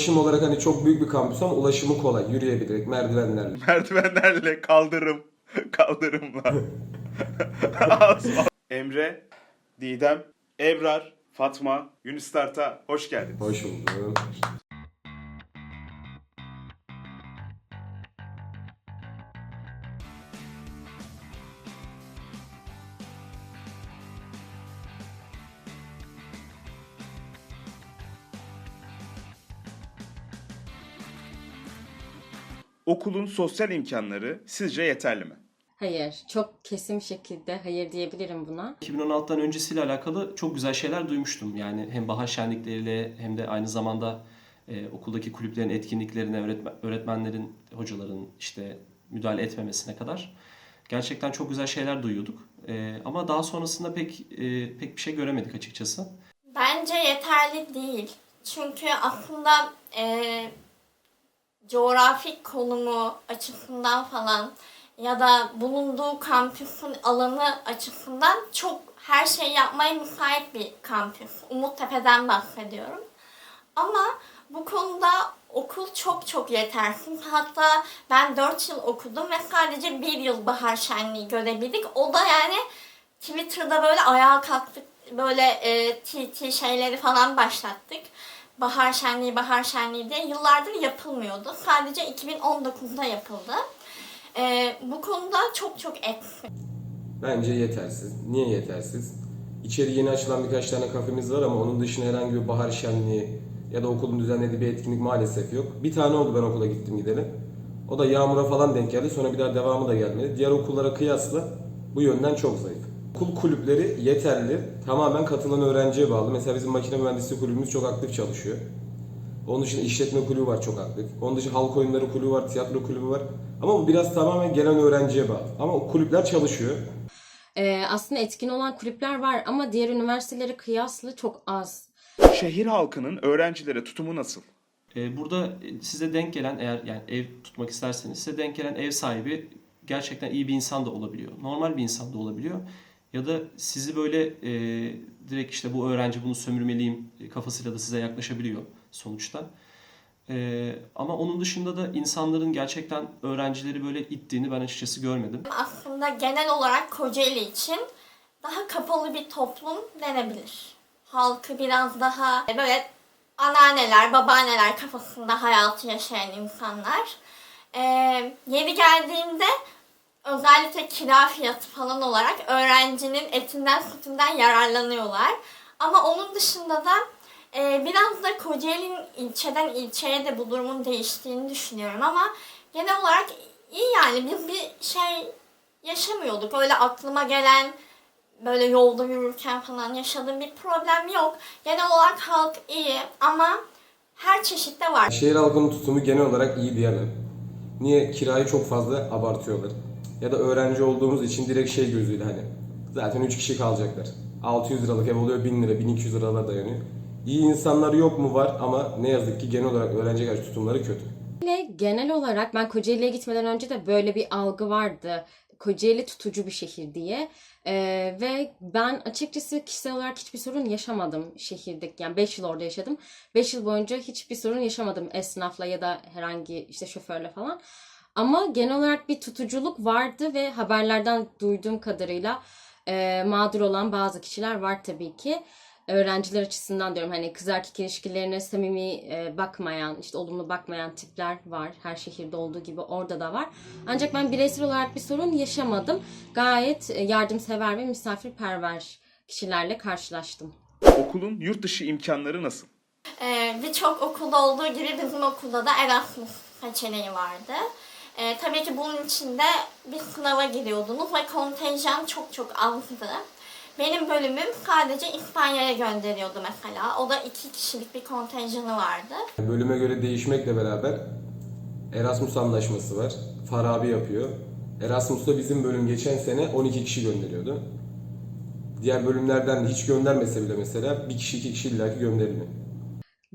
Ulaşım olarak hani çok büyük bir kampüs ama ulaşımı kolay. Yürüyebilerek, merdivenlerle. Merdivenlerle kaldırım. Kaldırımla. Emre, Didem, Ebrar, Fatma, Yunus Tart'a hoş geldiniz. Hoş buldum. Okulun sosyal imkanları sizce yeterli mi? Hayır. Çok kesin şekilde hayır diyebilirim buna. 2016'dan öncesiyle alakalı çok güzel şeyler duymuştum. Yani hem bahar şenlikleriyle hem de aynı zamanda e, okuldaki kulüplerin etkinliklerine, öğretmen, öğretmenlerin, hocaların işte müdahale etmemesine kadar gerçekten çok güzel şeyler duyuyorduk. E, ama daha sonrasında pek e, pek bir şey göremedik açıkçası. Bence yeterli değil. Çünkü aslında eee coğrafik konumu açısından falan ya da bulunduğu kampüsün alanı açısından çok her şeyi yapmaya müsait bir kampüs. Umuttepe'den bahsediyorum. Ama bu konuda okul çok çok yetersiz. Hatta ben 4 yıl okudum ve sadece bir yıl bahar şenliği görebildik. O da yani Twitter'da böyle ayağa kalktık. Böyle e, TT şeyleri falan başlattık. Bahar şenliği, bahar şenliği diye yıllardır yapılmıyordu. Sadece 2019'da yapıldı. E, bu konuda çok çok eksik. Bence yetersiz. Niye yetersiz? İçeri yeni açılan birkaç tane kafemiz var ama onun dışında herhangi bir bahar şenliği ya da okulun düzenlediği bir etkinlik maalesef yok. Bir tane oldu ben okula gittim gideli. O da yağmura falan denk geldi. Sonra bir daha devamı da gelmedi. Diğer okullara kıyasla bu yönden çok zayıf. Okul kulüpleri yeterli. Tamamen katılan öğrenciye bağlı. Mesela bizim makine mühendisliği kulübümüz çok aktif çalışıyor. Onun dışında işletme kulübü var çok aktif. Onun dışında halk oyunları kulübü var, tiyatro kulübü var. Ama bu biraz tamamen gelen öğrenciye bağlı. Ama o kulüpler çalışıyor. Ee, aslında etkin olan kulüpler var ama diğer üniversitelere kıyasla çok az. Şehir halkının öğrencilere tutumu nasıl? E, burada size denk gelen eğer yani ev tutmak isterseniz size denk gelen ev sahibi gerçekten iyi bir insan da olabiliyor. Normal bir insan da olabiliyor. Ya da sizi böyle e, direkt işte bu öğrenci bunu sömürmeliyim kafasıyla da size yaklaşabiliyor sonuçta. E, ama onun dışında da insanların gerçekten öğrencileri böyle ittiğini ben açıkçası görmedim. aslında genel olarak Kocaeli için daha kapalı bir toplum denebilir. Halkı biraz daha böyle anneanneler, babaanneler kafasında hayatı yaşayan insanlar. Ee, yeri geldiğinde özellikle kira fiyatı falan olarak öğrencinin etinden sütünden yararlanıyorlar. Ama onun dışında da e, biraz da Kocaeli'nin ilçeden ilçeye de bu durumun değiştiğini düşünüyorum ama genel olarak iyi yani biz bir şey yaşamıyorduk. Öyle aklıma gelen böyle yolda yürürken falan yaşadığım bir problem yok. Genel olarak halk iyi ama her çeşitte var. Şehir halkının tutumu genel olarak iyi diyemem. Niye? Kirayı çok fazla abartıyorlar. Ya da öğrenci olduğumuz için direkt şey gözüyle hani. Zaten 3 kişi kalacaklar. 600 liralık ev oluyor 1000 lira, 1200 liralar dayanıyor. İyi insanlar yok mu var ama ne yazık ki genel olarak öğrenciye karşı tutumları kötü. Genel olarak ben Kocaeli'ye gitmeden önce de böyle bir algı vardı. Kocaeli tutucu bir şehir diye. Ee, ve ben açıkçası kişisel olarak hiçbir sorun yaşamadım şehirdeki. Yani 5 yıl orada yaşadım. 5 yıl boyunca hiçbir sorun yaşamadım esnafla ya da herhangi işte şoförle falan. Ama genel olarak bir tutuculuk vardı ve haberlerden duyduğum kadarıyla e, mağdur olan bazı kişiler var tabii ki. Öğrenciler açısından diyorum hani kız erkek ilişkilerine samimi e, bakmayan, işte olumlu bakmayan tipler var. Her şehirde olduğu gibi orada da var. Ancak ben bireysel olarak bir sorun yaşamadım. Gayet e, yardımsever ve misafirperver kişilerle karşılaştım. Okulun yurt dışı imkanları nasıl? Ee, Birçok okulda olduğu gibi bizim okulda da Erasmus seçeneği vardı. Ee, tabii ki bunun için de bir sınava giriyordunuz ve kontenjan çok çok azdı. Benim bölümüm sadece İspanya'ya gönderiyordu mesela. O da iki kişilik bir kontenjanı vardı. Bölüme göre değişmekle beraber Erasmus anlaşması var. Farabi yapıyor. Erasmus'ta bizim bölüm geçen sene 12 kişi gönderiyordu. Diğer bölümlerden de hiç göndermese bile mesela bir kişi iki kişi illaki gönderiliyor.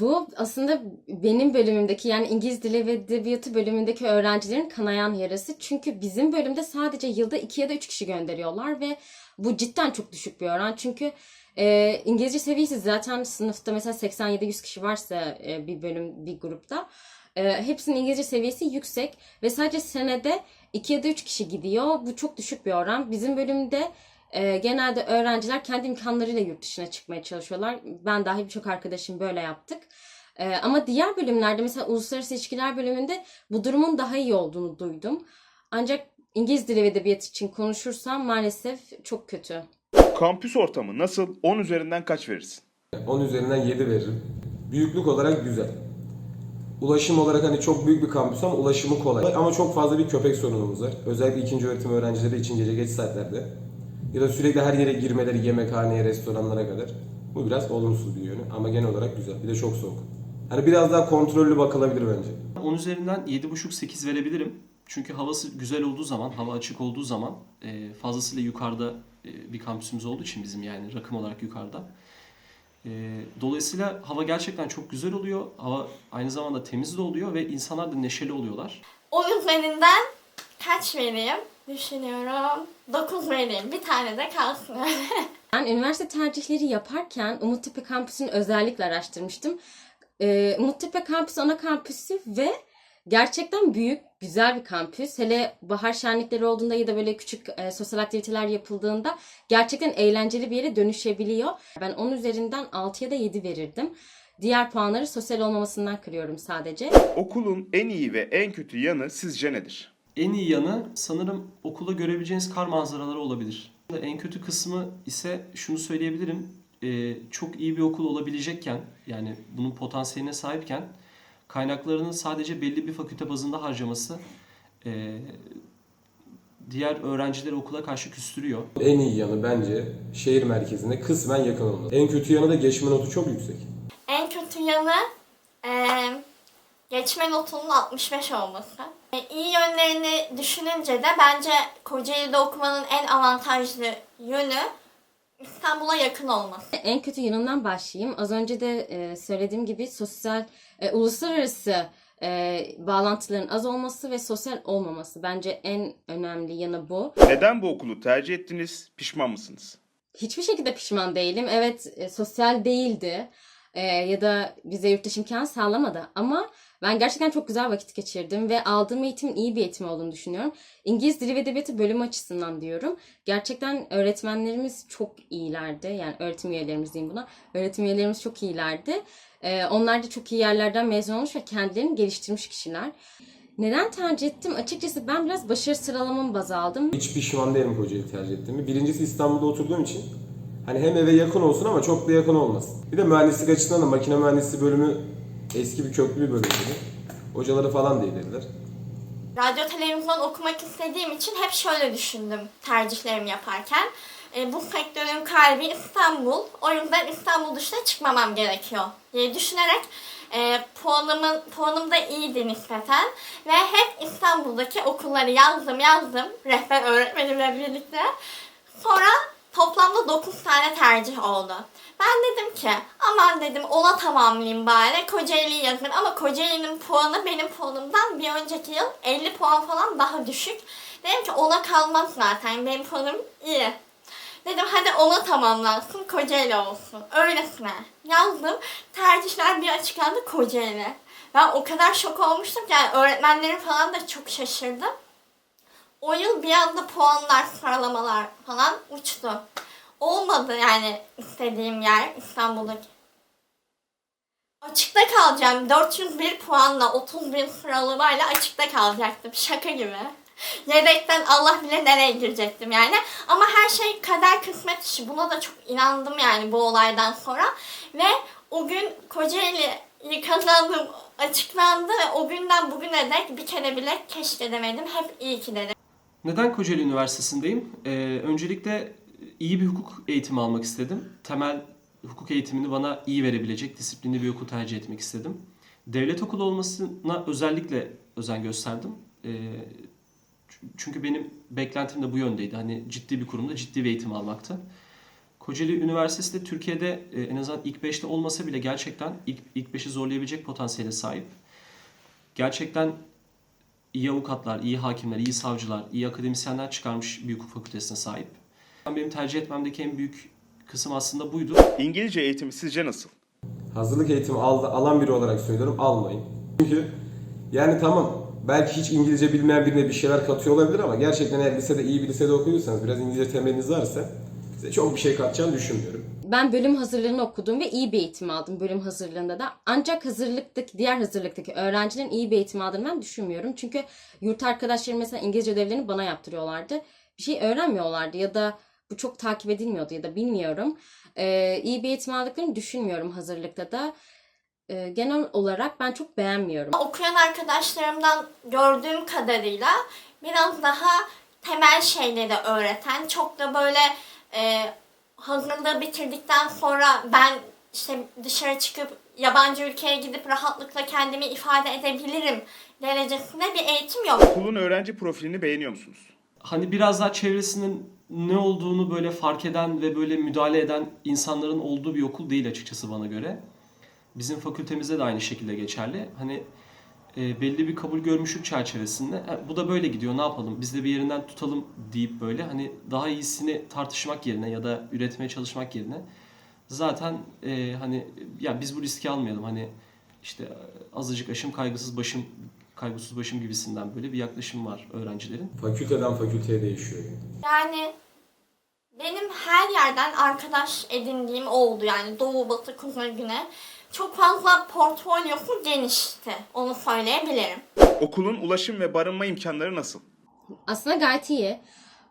Bu aslında benim bölümümdeki yani İngiliz Dili ve Edebiyatı bölümündeki öğrencilerin kanayan yarası. Çünkü bizim bölümde sadece yılda 2 ya da 3 kişi gönderiyorlar ve bu cidden çok düşük bir oran. Çünkü Ee, İngilizce seviyesi zaten sınıfta mesela 87-100 kişi varsa e, bir bölüm bir grupta e, hepsinin İngilizce seviyesi yüksek ve sadece senede 2 ya da 3 kişi gidiyor. Bu çok düşük bir oran. Bizim bölümde e, genelde öğrenciler kendi imkanlarıyla yurt dışına çıkmaya çalışıyorlar. Ben dahil birçok arkadaşım böyle yaptık. E, ama diğer bölümlerde mesela uluslararası ilişkiler bölümünde bu durumun daha iyi olduğunu duydum. Ancak İngiliz dili ve edebiyatı için konuşursam maalesef çok kötü. Kampüs ortamı nasıl? 10 üzerinden kaç verirsin? 10 üzerinden 7 veririm. Büyüklük olarak güzel. Ulaşım olarak hani çok büyük bir kampüs ama ulaşımı kolay. Ama çok fazla bir köpek sorunumuz var. Özellikle ikinci öğretim öğrencileri için gece geç saatlerde. Ya da sürekli her yere girmeleri yemekhaneye, restoranlara kadar. Bu biraz olumsuz bir yönü ama genel olarak güzel. Bir de çok soğuk. Hani biraz daha kontrollü bakılabilir bence. 10 üzerinden 7,5-8 verebilirim. Çünkü havası güzel olduğu zaman, hava açık olduğu zaman e, fazlasıyla yukarıda e, bir kampüsümüz olduğu için bizim yani rakım olarak yukarıda. E, dolayısıyla hava gerçekten çok güzel oluyor. Hava aynı zamanda temiz de oluyor ve insanlar da neşeli oluyorlar. 10 üzerinden kaç vereyim? Düşünüyorum. 9 vereyim. Bir tane de kalsın. Ben üniversite tercihleri yaparken Umuttepe kampüsünü özellikle araştırmıştım. Ee, Umuttepe kampüsü ana kampüsü ve gerçekten büyük, güzel bir kampüs. Hele bahar şenlikleri olduğunda ya da böyle küçük e, sosyal aktiviteler yapıldığında gerçekten eğlenceli bir yere dönüşebiliyor. Ben 10 üzerinden 6 ya da 7 verirdim. Diğer puanları sosyal olmamasından kırıyorum sadece. Okulun en iyi ve en kötü yanı sizce nedir? En iyi yanı sanırım okulda görebileceğiniz kar manzaraları olabilir. En kötü kısmı ise şunu söyleyebilirim. Ee, çok iyi bir okul olabilecekken yani bunun potansiyeline sahipken kaynaklarını sadece belli bir fakülte bazında harcaması e, diğer öğrencileri okula karşı küstürüyor. En iyi yanı bence şehir merkezine kısmen yakın olması. En kötü yanı da geçme notu çok yüksek. En kötü yanı eee, geçme notunun 65 olması. E, iyi yönlerini düşününce de bence Kocaeli'de okumanın en avantajlı yönü İstanbul'a yakın olması. En kötü yanından başlayayım. Az önce de e, söylediğim gibi sosyal, e, uluslararası e, bağlantıların az olması ve sosyal olmaması. Bence en önemli yanı bu. Neden bu okulu tercih ettiniz? Pişman mısınız? Hiçbir şekilde pişman değilim. Evet e, sosyal değildi E, ya da bize yurt dışı imkan sağlamadı. Ama ben gerçekten çok güzel vakit geçirdim ve aldığım eğitimin iyi bir eğitim olduğunu düşünüyorum. İngiliz Dili ve Edebiyatı bölümü açısından diyorum. Gerçekten öğretmenlerimiz çok iyilerdi. Yani öğretim üyelerimiz diyeyim buna. Öğretim üyelerimiz çok iyilerdi. E, onlar da çok iyi yerlerden mezun olmuş ve kendilerini geliştirmiş kişiler. Neden tercih ettim? Açıkçası ben biraz başarı sıralamamı baz aldım. Hiç pişman değilim Kocaeli tercih ettiğimi. Birincisi İstanbul'da oturduğum için hani hem eve yakın olsun ama çok da yakın olmasın. Bir de mühendislik açısından da makine mühendisliği bölümü eski bir köklü bir bölümdü. Hocaları falan iyidirler. Radyo televizyon okumak istediğim için hep şöyle düşündüm tercihlerimi yaparken. E, bu sektörün kalbi İstanbul. O yüzden İstanbul dışına çıkmamam gerekiyor diye düşünerek e, puanımın, puanım da iyiydi nispeten. Ve hep İstanbul'daki okulları yazdım yazdım rehber öğretmenimle birlikte. Sonra toplamda 9 tane tercih oldu. Ben dedim ki aman dedim ona tamamlayayım bari Kocaeli'yi yazın ama Kocaeli'nin puanı benim puanımdan bir önceki yıl 50 puan falan daha düşük. Dedim ki ona kalmaz zaten benim puanım iyi. Dedim hadi ona tamamlansın Kocaeli olsun. Öylesine yazdım. Tercihler bir açıklandı Kocaeli. Ben o kadar şok olmuştum ki yani öğretmenlerim falan da çok şaşırdı. O yıl bir anda puanlar, sıralamalar falan uçtu. Olmadı yani istediğim yer İstanbul'daki. Açıkta kalacağım. 401 puanla 30 bin sıralamayla açıkta kalacaktım. Şaka gibi. Yedekten Allah bile nereye girecektim yani. Ama her şey kader kısmet işi. Buna da çok inandım yani bu olaydan sonra. Ve o gün Kocaeli'yi kazandım açıklandı ve o günden bugüne dek bir kere bile keşke demedim. Hep iyi ki dedim. Neden Kocaeli Üniversitesi'ndeyim? Ee, öncelikle iyi bir hukuk eğitimi almak istedim. Temel hukuk eğitimini bana iyi verebilecek disiplinli bir okul tercih etmek istedim. Devlet okulu olmasına özellikle özen gösterdim. Ee, çünkü benim beklentim de bu yöndeydi. Hani ciddi bir kurumda ciddi bir eğitim almaktı. Kocaeli Üniversitesi de Türkiye'de e, en azından ilk 5'te olmasa bile gerçekten ilk, ilk 5'i zorlayabilecek potansiyele sahip. Gerçekten iyi avukatlar, iyi hakimler, iyi savcılar, iyi akademisyenler çıkarmış bir hukuk fakültesine sahip. Benim tercih etmemdeki en büyük kısım aslında buydu. İngilizce eğitimi sizce nasıl? Hazırlık eğitimi al- alan biri olarak söylüyorum almayın. Çünkü yani tamam belki hiç İngilizce bilmeyen birine bir şeyler katıyor olabilir ama gerçekten eğer lisede iyi bir lisede okuyorsanız biraz İngilizce temeliniz varsa size çok bir şey katacağını düşünmüyorum. Ben bölüm hazırlığını okudum ve iyi bir eğitim aldım bölüm hazırlığında da. Ancak hazırlıktaki, diğer hazırlıktaki öğrencilerin iyi bir eğitim aldığını ben düşünmüyorum. Çünkü yurt arkadaşlarım mesela İngilizce ödevlerini bana yaptırıyorlardı. Bir şey öğrenmiyorlardı ya da bu çok takip edilmiyordu ya da bilmiyorum. Ee, iyi bir eğitim aldıklarını düşünmüyorum hazırlıkta da. Ee, genel olarak ben çok beğenmiyorum. Okuyan arkadaşlarımdan gördüğüm kadarıyla biraz daha temel şeyleri öğreten, çok da böyle e, hazırlığı bitirdikten sonra ben işte dışarı çıkıp yabancı ülkeye gidip rahatlıkla kendimi ifade edebilirim derecesinde bir eğitim yok. Okulun öğrenci profilini beğeniyor musunuz? Hani biraz daha çevresinin ne olduğunu böyle fark eden ve böyle müdahale eden insanların olduğu bir okul değil açıkçası bana göre. Bizim fakültemizde de aynı şekilde geçerli. Hani e, belli bir kabul görmüşlük çerçevesinde "Ha, bu da böyle gidiyor ne yapalım biz de bir yerinden tutalım deyip böyle hani daha iyisini tartışmak yerine ya da üretmeye çalışmak yerine zaten e, hani ya biz bu riski almayalım hani işte azıcık aşım kaygısız başım kaygısız başım gibisinden böyle bir yaklaşım var öğrencilerin. Fakülteden fakülteye değişiyor. yani. Benim her yerden arkadaş edindiğim oldu yani doğu, batı, kuzey, güney. Çok fazla portfolyosu genişti. Onu söyleyebilirim. Okulun ulaşım ve barınma imkanları nasıl? Aslında gayet iyi.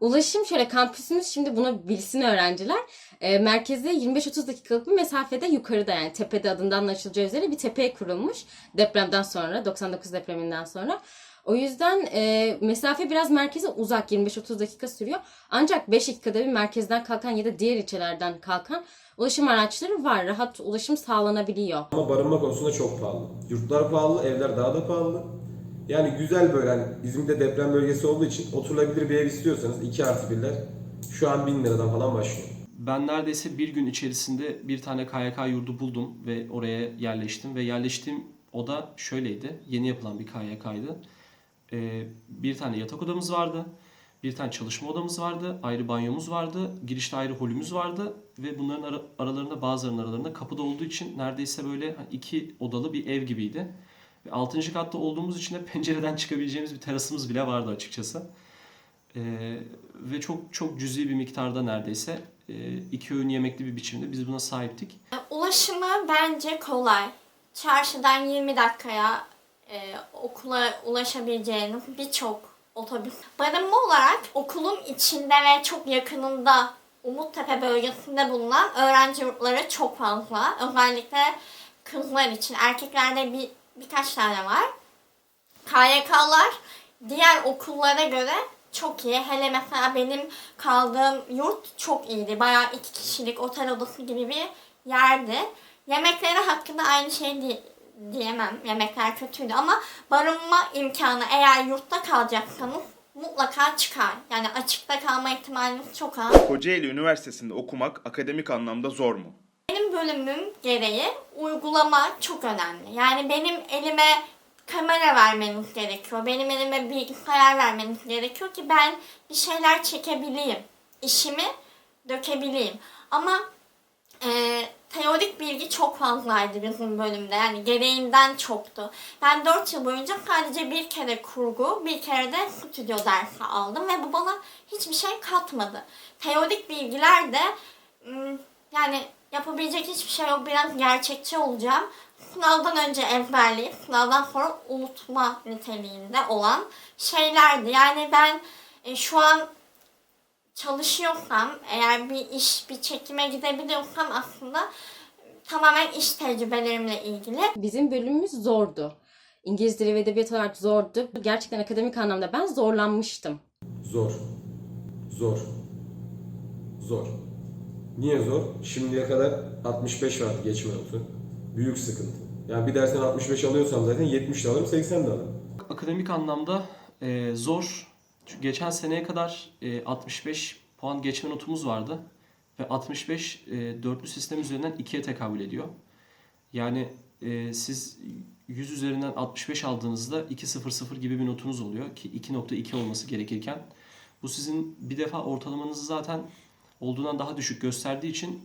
Ulaşım şöyle kampüsümüz şimdi bunu bilsin öğrenciler. E, merkeze 25-30 dakikalık bir mesafede yukarıda yani tepede adından anlaşılacağı üzere bir tepeye kurulmuş. Depremden sonra 99 depreminden sonra. O yüzden e, mesafe biraz merkeze uzak 25-30 dakika sürüyor. Ancak 5 dakikada bir merkezden kalkan ya da diğer ilçelerden kalkan ulaşım araçları var. Rahat ulaşım sağlanabiliyor. Ama barınma konusunda çok pahalı. Yurtlar pahalı, evler daha da pahalı. Yani güzel böyle hani bizim de deprem bölgesi olduğu için oturulabilir bir ev istiyorsanız 2 artı 1'ler şu an 1000 liradan falan başlıyor. Ben neredeyse bir gün içerisinde bir tane KYK yurdu buldum ve oraya yerleştim. Ve yerleştiğim oda şöyleydi. Yeni yapılan bir KYK'ydı. Ee, bir tane yatak odamız vardı. Bir tane çalışma odamız vardı. Ayrı banyomuz vardı. Girişte ayrı holümüz vardı. Ve bunların ara- aralarında bazılarının aralarında kapıda olduğu için neredeyse böyle iki odalı bir ev gibiydi. Ve 6. katta olduğumuz için de pencereden çıkabileceğimiz bir terasımız bile vardı açıkçası. Ee, ve çok çok cüzi bir miktarda neredeyse e, iki öğün yemekli bir biçimde biz buna sahiptik. Ulaşımı bence kolay. Çarşıdan 20 dakikaya e, okula ulaşabileceğiniz birçok otobüs. Barınma olarak okulun içinde ve çok yakınında Umuttepe bölgesinde bulunan öğrenci yurtları çok fazla. Özellikle kızlar için. Erkeklerde bir birkaç tane var. KYK'lar diğer okullara göre çok iyi. Hele mesela benim kaldığım yurt çok iyiydi. Bayağı iki kişilik otel odası gibi bir yerdi. Yemekleri hakkında aynı şey diyemem. Yemekler kötüydü ama barınma imkanı eğer yurtta kalacaksanız mutlaka çıkar. Yani açıkta kalma ihtimaliniz çok az. Kocaeli Üniversitesi'nde okumak akademik anlamda zor mu? Benim bölümüm gereği uygulama çok önemli. Yani benim elime kamera vermeniz gerekiyor. Benim elime bilgisayar vermeniz gerekiyor ki ben bir şeyler çekebileyim. İşimi dökebileyim. Ama e, teorik bilgi çok fazlaydı bizim bölümde. Yani gereğinden çoktu. Ben 4 yıl boyunca sadece bir kere kurgu, bir kere de stüdyo dersi aldım ve bu bana hiçbir şey katmadı. Teorik bilgiler de yani yapabilecek hiçbir şey yok. Biraz gerçekçi olacağım. Sınavdan önce ezberleyip sınavdan sonra unutma niteliğinde olan şeylerdi. Yani ben e, şu an çalışıyorsam, eğer bir iş, bir çekime gidebiliyorsam aslında tamamen iş tecrübelerimle ilgili. Bizim bölümümüz zordu. İngiliz dili ve edebiyat olarak zordu. Gerçekten akademik anlamda ben zorlanmıştım. Zor. Zor. Zor. Niye zor? Şimdiye kadar 65 vardı geçme notu. Büyük sıkıntı. Yani bir dersten 65 alıyorsam zaten 70 de alırım 80 de alırım. Akademik anlamda e, zor. Geçen seneye kadar e, 65 puan geçme notumuz vardı. Ve 65 e, dörtlü sistem üzerinden 2'ye tekabül ediyor. Yani e, siz 100 üzerinden 65 aldığınızda 2.00 gibi bir notunuz oluyor ki 2.2 olması gerekirken bu sizin bir defa ortalamanızı zaten olduğundan daha düşük gösterdiği için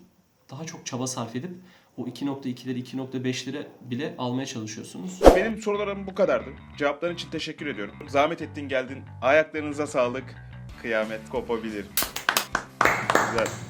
daha çok çaba sarf edip o 2.2'leri 2.5'lere bile almaya çalışıyorsunuz. Benim sorularım bu kadardı. Cevapların için teşekkür ediyorum. Zahmet ettin geldin. Ayaklarınıza sağlık. Kıyamet kopabilir. Güzel.